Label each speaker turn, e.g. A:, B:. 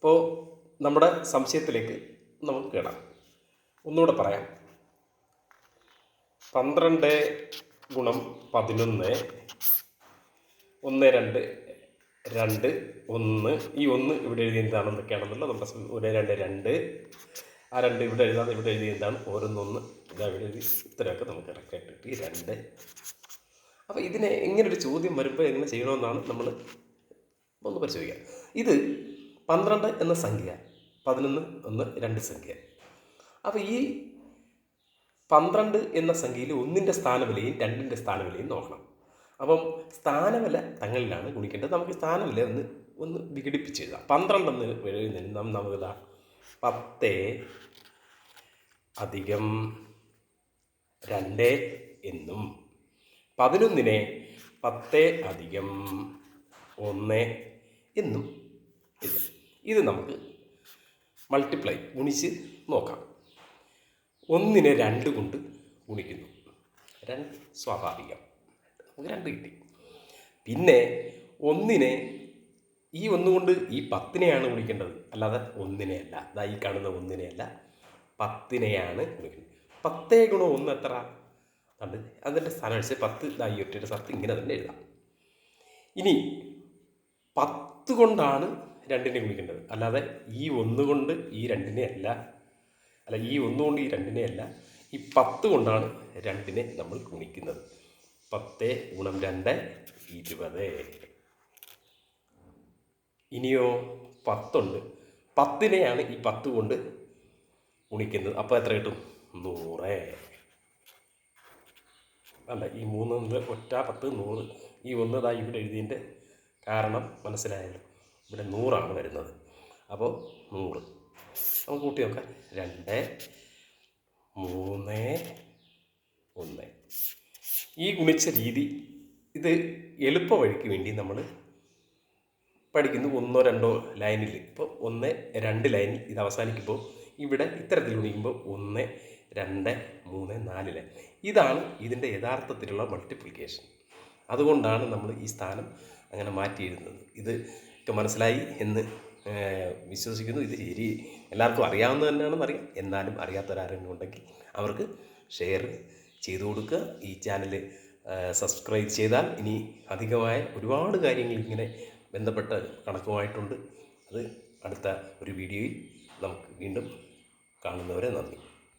A: അപ്പോൾ നമ്മുടെ സംശയത്തിലേക്ക് നമുക്ക് കേടാം. ഒന്നുകൂടെ പറയാം. പന്ത്രണ്ട് ഗുണം പതിനൊന്ന് ഒന്ന് രണ്ട് രണ്ട് ഒന്ന്. ഈ ഒന്ന് ഇവിടെ എഴുതി എന്താണെന്നൊക്കെയാണെന്നുള്ള നമ്മുടെ സം- ഒരു രണ്ട് രണ്ട്. ആ രണ്ട് ഇവിടെ എഴുതാതെ ഇവിടെ എഴുതി എന്താണ്? ഓരോന്നൊന്ന് ഇതാ ഇവിടെ എഴുതി ഇത്രയൊക്കെ നമുക്ക് കറക്റ്റായിട്ട് കിട്ടി രണ്ട്. അപ്പോൾ ഇതിനെ ഇങ്ങനൊരു ചോദ്യം വരുമ്പോൾ എങ്ങനെ ചെയ്യണമെന്നാണ് നമ്മൾ ഒന്ന് പരിശോധിക്കാം. ഇത് പന്ത്രണ്ട് എന്ന സംഖ്യ പതിനൊന്ന് ഒന്ന് രണ്ട് സംഖ്യ. അപ്പോൾ ഈ പന്ത്രണ്ട് എന്ന സംഖ്യയിൽ ഒന്നിന്റെ സ്ഥാനവിലയും രണ്ടിന്റെ സ്ഥാനവിലയും നോക്കണം. അപ്പം സ്ഥാനവില തങ്ങളിലാണ് ഗുണിക്കേണ്ടത്. നമുക്ക് സ്ഥാനവില ഒന്ന് ഒന്ന് വിഘടിപ്പിച്ച് എഴുതാം. പന്ത്രണ്ടെന്ന് എഴുതുന്നതിന് നം- നമുക്കിതാ പത്ത് അധികം രണ്ട് എന്നും പതിനൊന്നിനെ പത്ത് അധികം ഒന്ന് എന്നും ഇത് നമുക്ക് മൾട്ടിപ്ലൈ ഗുണിച്ച് നോക്കാം. ഒന്നിനെ രണ്ട് കൊണ്ട് ഗുണിക്കുന്നു. രണ്ട് സ്വാഭാവികം. നമുക്ക് രണ്ട് കിട്ടി. പിന്നെ ഒന്നിനെ ഈ ഒന്നുകൊണ്ട് ഈ പത്തിനെയാണ് ഗുണിക്കേണ്ടത്. അല്ലാതെ ഒന്നിനെയല്ല. അതാ ഈ കാണുന്ന ഒന്നിനെയല്ല. പത്തിനെയാണ് ഗുണിക്കുന്നത്. പത്തേ ഗുണം ഒന്ന് എത്ര? അത് അതിന്റെ സ്ഥാനം അടിച്ച് പത്ത് ഇതായി ഒറ്റയുടെ സ്ഥലത്ത് ഇങ്ങനെ തന്നെ എഴുതാം. ഇനി പത്ത് കൊണ്ടാണ് രണ്ടിനെ ഗുണിക്കേണ്ടത് അല്ലാതെ ഈ ഒന്ന് കൊണ്ട് ഈ രണ്ടിനെ അല്ല. അല്ല ഈ ഒന്ന് കൊണ്ട് ഈ രണ്ടിനെ അല്ല. ഈ പത്ത് കൊണ്ടാണ് രണ്ടിനെ നമ്മൾ ഗുണിക്കുന്നത്. പത്ത് ഗുണം രണ്ട് ഇരുപത്. ഇനിയോ പത്തുണ്ട്. പത്തിനെയാണ് ഈ പത്ത് കൊണ്ട് ഗുണിക്കുന്നത്. അപ്പോൾ എത്ര കിട്ടും? നൂറ്. അല്ല ഈ മൂന്ന് ഒറ്റ പത്ത് നൂറ്. ഈ ഒന്നതായി ഇവിടെ എഴുതിയതിന്റെ കാരണം മനസ്സിലായല്ലോ. ഇവിടെ നൂറാണ് വരുന്നത്. അപ്പോൾ നൂറ്. നമുക്ക് കൂട്ടി നോക്കാം. രണ്ട് മൂന്ന് ഒന്ന്. ഈ ഗുണിച്ച രീതി ഇത് എളുപ്പ വഴിക്ക് വേണ്ടി നമ്മൾ പഠിക്കുന്നു ഒന്നോ രണ്ടോ ലൈനിൽ ഇപ്പോൾ ഒന്ന് രണ്ട് ലൈനിൽ ഇത് അവസാനിക്കുമ്പോൾ ഇവിടെ ഇത്തരത്തിൽ ഗുണിക്കുമ്പോൾ ഒന്ന് രണ്ട് മൂന്ന് നാല് ലൈൻ. ഇതാണ് ഇതിന്റെ യഥാർത്ഥത്തിലുള്ള മൾട്ടിപ്ലിക്കേഷൻ അതുകൊണ്ടാണ് നമ്മൾ ഈ സ്ഥാനം അങ്ങനെ മാറ്റിയിരുന്നത്. ഇത് ഒക്കെ മനസ്സിലായി എന്ന് വിശ്വസിക്കുന്നു. ഇത് ശരി എല്ലാവർക്കും അറിയാവുന്നത് തന്നെയാണെന്ന് അറിയാം. എന്നാലും അറിയാത്തവരാരെങ്കിലും ഉണ്ടെങ്കിൽ അവർക്ക് ഷെയർ ചെയ്തു കൊടുക്കുക. ഈ ചാനൽ സബ്സ്ക്രൈബ് ചെയ്താൽ ഇനി അധികമായ ഒരുപാട് കാര്യങ്ങൾ ഇങ്ങനെ ബന്ധപ്പെട്ട കണക്കുമായിട്ടുണ്ട്. അത് അടുത്ത ഒരു വീഡിയോയിൽ നമുക്ക് വീണ്ടും കാണുന്നവരെ നന്ദി.